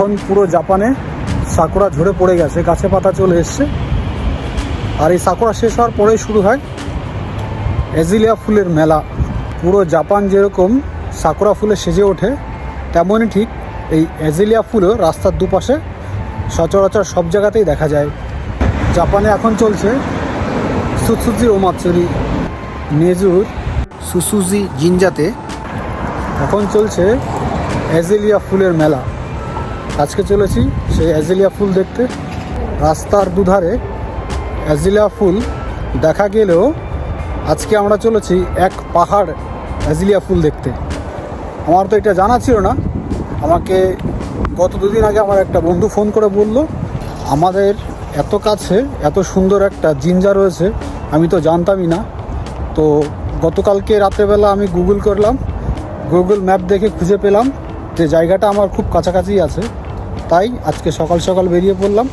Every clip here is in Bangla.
এখন পুরো জাপানে সাকুরা ঝরে পড়ে গেছে গাছে পাতা চলে এসছে। আর এই সাকুরা শেষ হওয়ার পরেই শুরু হয় এজিলিয়া ফুলের মেলা। পুরো জাপান যেরকম সাকুরা ফুলে সেজে ওঠে, তেমনই ঠিক এই এজিলিয়া ফুলও রাস্তার দুপাশে সচরাচর সব জায়গাতেই দেখা যায়। জাপানে এখন চলছে সুসুজি ও মাৎসুরি নেজুর সুসুজি জিনজাতে। এখন চলছে অ্যাজেলিয়া ফুলের মেলা। আজকে চলেছি সেই অ্যাজেলিয়া ফুল দেখতে। রাস্তার দুধারে অ্যাজেলিয়া ফুল দেখা গেলেও আজকে আমরা চলেছি এক পাহাড় অ্যাজেলিয়া ফুল দেখতে। আমার তো এটা জানা ছিল না। আমাকে গত দুদিন আগে আমার একটা বন্ধু ফোন করে বলল, আমাদের এত কাছে এত সুন্দর একটা জিঞ্জা রয়েছে, আমি তো জানতামই না। তো গতকালকে রাত্রেবেলা আমি গুগল করলাম গুগল ম্যাপ দেখে খুঁজে পেলাম যে জায়গাটা আমার খুব কাছাকাছি আছে। তাই আজকে সকাল সকাল বেরিয়ে পড়লাম।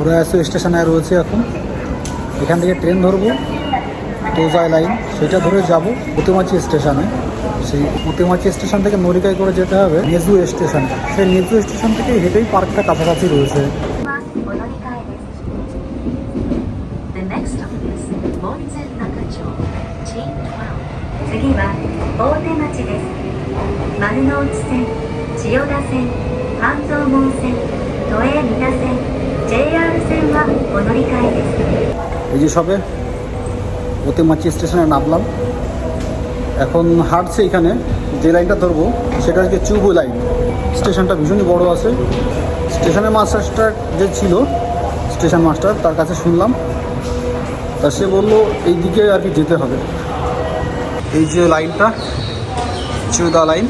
ওরায়াসু স্টেশনে রয়েছে এখন। এখান থেকে ট্রেন ধরবো তোজাই লাইন, সেটা ধরে যাব প্রতিমাচি স্টেশনে। সেই প্রতিমাচি স্টেশন থেকে নরিকায় করে যেতে হবে নেজু স্টেশনে। সেই নেজু স্টেশন থেকে হেঁটেই পার্কটা কাছাকাছি রয়েছে। 丸の内線千代田線半蔵門線都営三田線 JR 線はお乗り換えです এই যে সবে প্রতিমাচি স্টেশনে নামলাম এখন হাঁটছে এখানে যে লাইনটা ধরবো সেটা হচ্ছে চুবু লাইন স্টেশনটা ভীষণই বড় আছে স্টেশনের মাস্টারটা যে ছিল স্টেশন মাস্টার তার কাছে শুনলাম তা সে বললো এই দিকে আর কি যেতে হবে এই যে লাইনটা চিউদা লাইন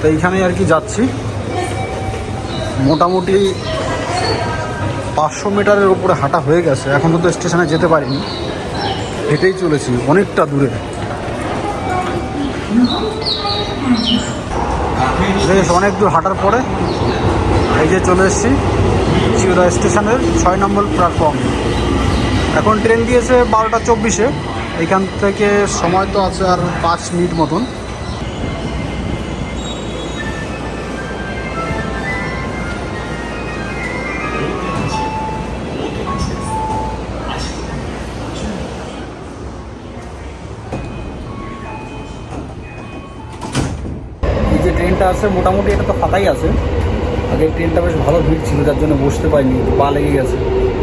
তো এইখানে আর কি যাচ্ছি। মোটামুটি পাঁচশো মিটারের উপরে হাঁটা হয়ে গেছে। এখন তো স্টেশনে যেতে পারিনি। হেঁটেই চলেছি, অনেকটা দূরে। বেশ অনেক দূর হাঁটার পরে এই যে চলে এসেছি চিউদা স্টেশনের ছয় নম্বর প্ল্যাটফর্ম এখন ট্রেন দিয়েছে বারোটা চব্বিশে। এখান থেকে সময় তো আছে আর পাঁচ মিনিট মতন। ট্রেনটা আছে, মোটামুটি এটা তো ফাঁকাই আছে। আগে ট্রেনটা বেশ ভালো ভিড় ছিল তার জন্য বসতে পারিনি পা লেগে গেছে।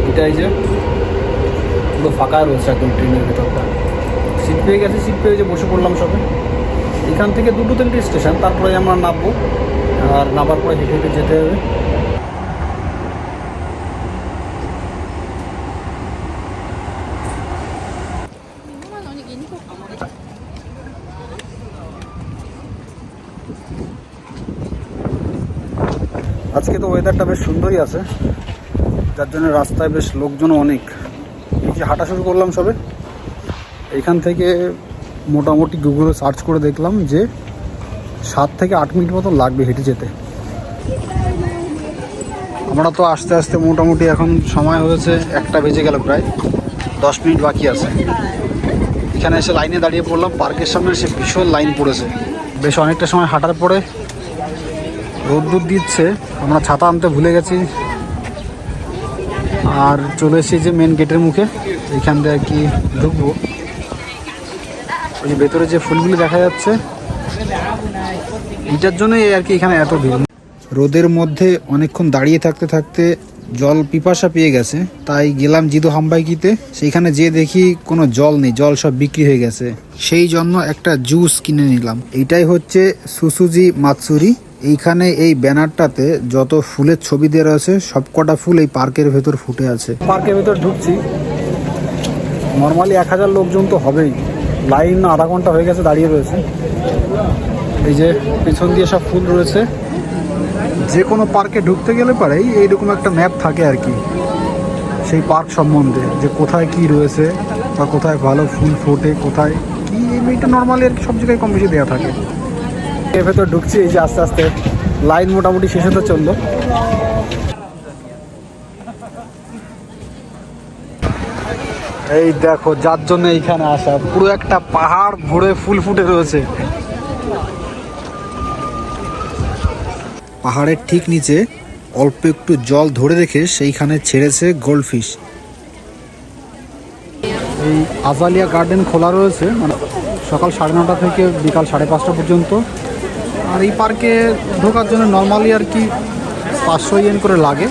এটাই যে, পুরো ফাঁকা রয়েছে একদম ট্রেনের ভেতরটা। সিট পেয়ে গেছে, সিট পেয়ে যে বসে পড়লাম সবে। এখান থেকে দুটো তিনটে স্টেশন, তারপরে আমরা নামবো, আর নামার পরে হেঁটে হেঁটে যেতে হবে। আজকে তো ওয়েদারটা বেশ সুন্দরই আছে। যার জন্য রাস্তায় বেশ লোকজনও অনেক। এই যে হাঁটা শুরু করলাম সবে, এখান থেকে মোটামুটি গুগলে সার্চ করে দেখলাম যে সাত থেকে আট মিনিট মতো লাগবে হেঁটে যেতে। আমরা তো আস্তে আস্তে মোটামুটি এখন সময় হয়েছে একটা বেজে গেল প্রায়, দশ মিনিট বাকি আছে। এখানে এসে লাইনে দাঁড়িয়ে পড়লাম পার্কের সামনে এসে ভীষণ লাইন পড়েছে। বেশ অনেকটা সময় হাঁটার পরে রোদ্দুর দিচ্ছে, আমরা ছাতা আনতে ভুলে গেছি। আর চলে এসেছি যে মেন গেটের মুখে, এখান দিয়ে আর কি ঢুকবো। ওই ভেতরে যে ফুলগুলি দেখা যাচ্ছে, এটার জন্যই আর কি এখানে এত ভিড়। রোদের মধ্যে অনেকক্ষণ দাঁড়িয়ে থাকতে থাকতে জল পিপাসা পেয়ে গেছে। তাই গেলাম জিদো হাম্বাইকিতে, সেইখানে যে দেখি কোনো জল নেই, জল সব বিক্রি হয়ে গেছে। সেই জন্য একটা জুস কিনে নিলাম। এইটাই হচ্ছে সুসুজি মাতসুরি। এইখানে এই ব্যানারটাতে যত ফুলের ছবি দেওয়া রয়েছে, সবকটা ফুল এই পার্কের ভেতর ফুটে আছে। পার্কের ভেতর ঢুকছি। নর্মালি এক হাজার লোকজন তো হবেই। লাইন আধা ঘণ্টা হয়ে গেছে দাঁড়িয়ে রয়েছে। এই যে পেছন দিয়ে সব ফুল রয়েছে। যে কোনো পার্কে ঢুকতে গেলে পারেই এইরকম একটা ম্যাপ থাকে আর কি। সেই পার্ক সম্বন্ধে যে কোথায় কি রয়েছে বা কোথায় ভালো ফুল ফোটে, কোথায় কি এইটা নর্মালি আর কি সব জায়গায় কম বেশি দেওয়া থাকে। এর ভেতর ঢুকছি, এই যে আস্তে আস্তে লাইন মোটামুটি শেষ হতে চলল। এই দেখো, যার জন্য এইখানে আসা। পুরো একটা পাহাড় ভরে ফুল ফুটে রয়েছে। পাহাড়ের ঠিক নিচে অল্প একটু জল ধরে রেখে সেইখানে ছেড়েছে গোল্ডফিশ। এই আজালিয়া গার্ডেন খোলা রয়েছে মানে সকাল সাড়ে নটা থেকে বিকাল সাড়ে পাঁচটা পর্যন্ত। আর এই পার্কে ঢোকার জন্য নর্মালি আর কি পাঁচশো ইয়েন করে লাগে।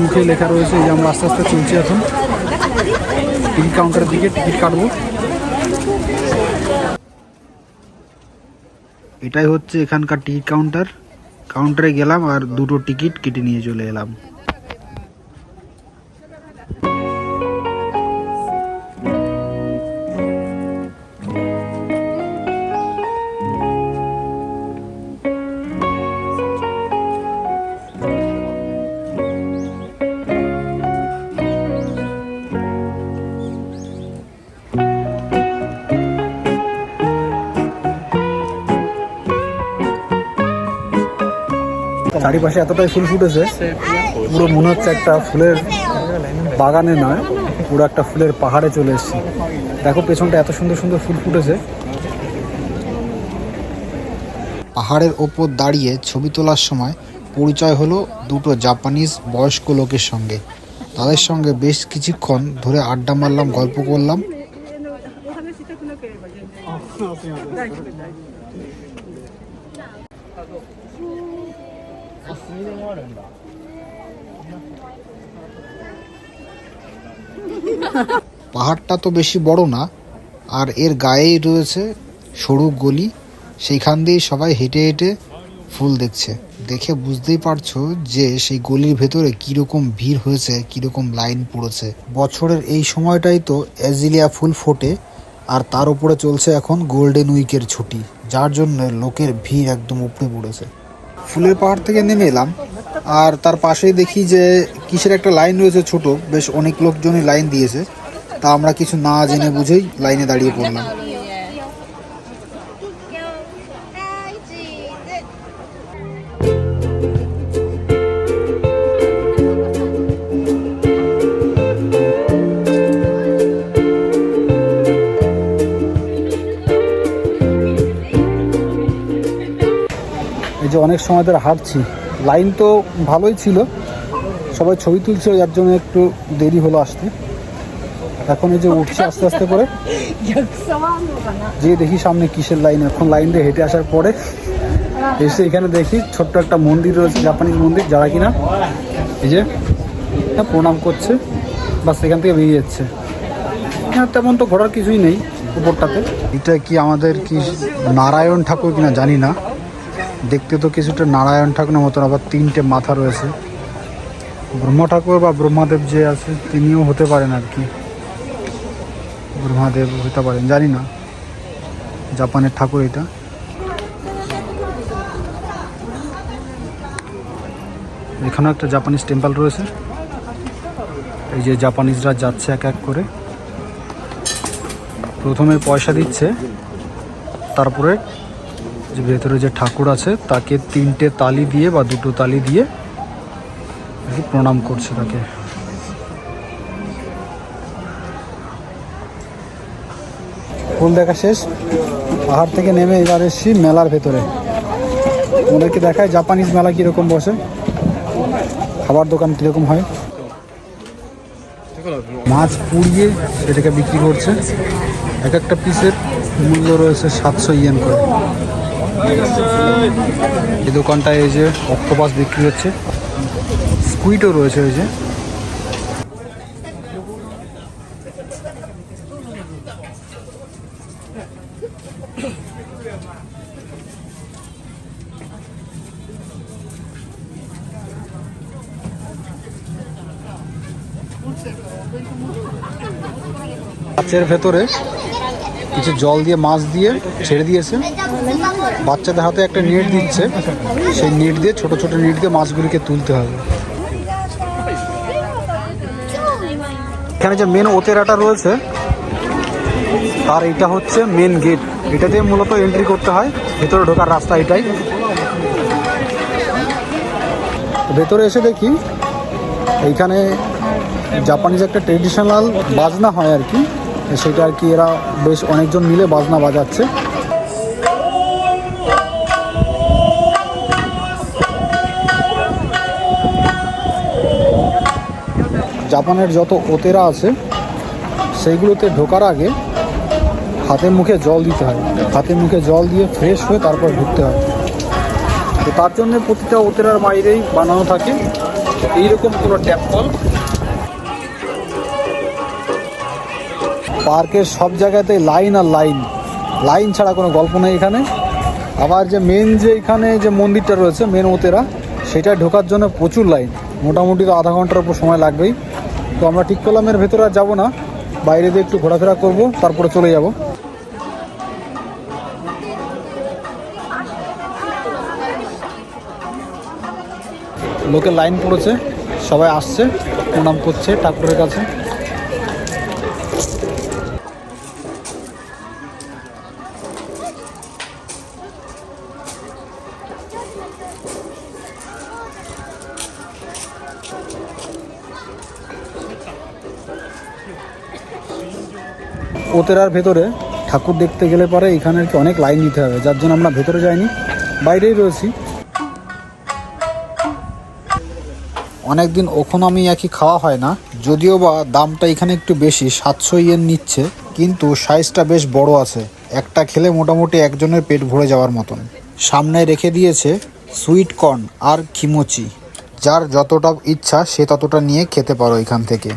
মুখে লেখা রয়েছে যে আমরা আস্তে আস্তে চলছি এখন। টিকিট কাউন্টারের দিকে টিকিট কাটবো। এটাই হচ্ছে এখানকার টিকিট কাউন্টার কাউন্টারে গেলাম আর দুটো টিকিট কেটে নিয়ে চলে এলাম। চারিপাশে এতটাই ফুল ফুটেছে। পুরো মনে হচ্ছে একটা ফুলের বাগানে নয়, পুরো একটা ফুলের পাহাড়ে চলে এসেছি। দেখো পেছনটা এত সুন্দর সুন্দর ফুল ফুটেছে। পাহাড়ের ওপর দাঁড়িয়ে ছবি তোলার সময় পরিচয় হলো দুটো জাপানিজ বয়স্ক লোকের সঙ্গে। তাদের সঙ্গে বেশ কিছুক্ষণ ধরে আড্ডা মারলাম, গল্প করলাম। お話ししたくなければ全然大丈夫大丈夫 পাহাড়টা তো বেশি বড় না আর এর গায়েই রয়েছে সরু গলি সেইখান দিয়ে সবাই হেঁটে হেঁটে ফুল দেখছে দেখে বুঝতেই পারছো যে সেই গলির ভেতরে কীরকম ভিড় হয়েছে কীরকম লাইন পড়েছে বছরের এই সময়টাই তো অ্যাজিলিয়া ফুল ফোটে আর তার উপরে চলছে এখন গোল্ডেন উইকের ছুটি যার জন্য লোকের ভিড় একদম উপড়ে পড়েছে ফুলের পাহাড় থেকে নেমে এলাম। আর তার পাশেই দেখি যে কিসের একটা লাইন রয়েছে ছোট, বেশ অনেক লোকজনই লাইন দিয়েছে। তা আমরা কিছু না জেনে বুঝেই লাইনে দাঁড়িয়ে পড়লাম। যে অনেক সময় ধরে হাঁটছি। লাইন তো ভালোই ছিল। সবাই ছবি তুলছিল, যার জন্য একটু দেরি হলো আসতে। এখন এই যে উঠছে আস্তে আস্তে করে। যে দেখি সামনে কিসের লাইন এখন লাইন দিয়ে হেঁটে আসার পরে এসে এখানে দেখি ছোট্ট একটা মন্দির রয়েছে জাপানিজ মন্দির, যারা কিনা। এই যে প্রণাম করছে বা সেখান থেকে বেরিয়ে যাচ্ছে। হ্যাঁ তেমন তো ঘোরার কিছুই নেই উপরটাতে। এটা কি আমাদের কি নারায়ণ ঠাকুর কিনা জানি না। দেখতে তো কিছুটা নারায়ণ ঠাকুরের মতন, আবার তিনটে মাথা রয়েছে। ব্রহ্ম ঠাকুর বা ব্রহ্মাদেব যে আছে, তিনিও হতে পারেন আর কি। ব্রহ্মাদেব হতে পারেন, জানি না। জাপানের ঠাকুর এটা। এখানেও একটা জাপানিজ টেম্পল রয়েছে। এই যে জাপানিজরা যাচ্ছে এক এক করে। প্রথমে পয়সা দিচ্ছে, তারপরে যে ভেতরে যে ঠাকুর আছে, তাকে তিনটে তালি দিয়ে বা দুটো তালি দিয়ে প্রণাম করছে তাকে। ফুল দেখা শেষ। পাহাড় থেকে নেমে এবার এসছি মেলার ভেতরে। ওদেরকে দেখায় জাপানিজ মেলা কীরকম বসে, খাবার দোকান কীরকম হয়। মাছ পুড়িয়ে এটাকে বিক্রি করছে। এক একটা পিসের মূল্য রয়েছে সাতশো ইয়েন করে। এই দোকানটায় এই যে অক্টোপাস বিক্রি হচ্ছে। স্কুইডও রয়েছে ওই যে। মাছের ভেতরে কিছু জল দিয়ে, মাছ দিয়ে ছেড়ে দিয়েছে। বাচ্চাদের হাতে একটা নেট দিচ্ছে। সেই নেট দিয়ে, ছোট ছোট নেট দিয়ে মাছগুলিকে তুলতে হবে। এখানে যে মেন ওতেরাটা রয়েছে, আর এটা হচ্ছে মেন গেট এটা দিয়ে মূলত এন্ট্রি করতে হয়। ভেতরে ঢোকার রাস্তা এটাই। ভেতরে এসে দেখি, এইখানে জাপানিজ একটা ট্রেডিশনাল বাজনা হয় আর কি। সেটা আর কি এরা বেশ অনেকজন মিলে বাজনা বাজাচ্ছে। জাপানের যত ওতেরা আছে, সেইগুলোতে ঢোকার আগে হাতে মুখে জল দিতে হয়। হাতে মুখে জল দিয়ে ফ্রেশ হয়ে তারপর ঢুকতে হয়। তো তার জন্য প্রতিটা ওতেরার বাইরেই বানানো থাকে। এইরকম কোনো ট্যাপ কল পার্কের সব জায়গাতে লাইন আর লাইন। লাইন ছাড়া কোনো গল্প নেই এখানে। আবার যে মেন যে এখানে যে মন্দিরটা রয়েছে মেন ওতেরা সেটা ঢোকার জন্য প্রচুর লাইন। মোটামুটি তো আধা ঘণ্টার উপর সময় লাগবেই। তো আমরা ঠিক করলাম এর ভেতরে আর যাব না। বাইরে দিয়ে একটু ঘোরাফেরা করব, তারপরে চলে যাব। লোকের লাইন পড়েছে, সবাই আসছে, প্রণাম করছে ঠাকুরের কাছে। ওতেরার ভেতরে ঠাকুর দেখতে গেলে পরে এখানে কি অনেক লাইন দিতে হবে, যার জন্য আমরা ভেতরে যাইনি, বাইরেই রয়েছি। অনেক দিন আমি একই খাওয়া হয় না, যদিও বা দামটা এখানে একটু বেশি, সাতশো ইয়েন নিচ্ছে, কিন্তু সাইজটা বেশ বড় আছে। একটা খেলে মোটামুটি একজনের পেট ভরে যাওয়ার মতন। সামনে রেখে দিয়েছে সুইট কর্ন আর খিমোচি যার যতটা ইচ্ছা সে ততটা নিয়ে খেতে পারো এখান থেকে।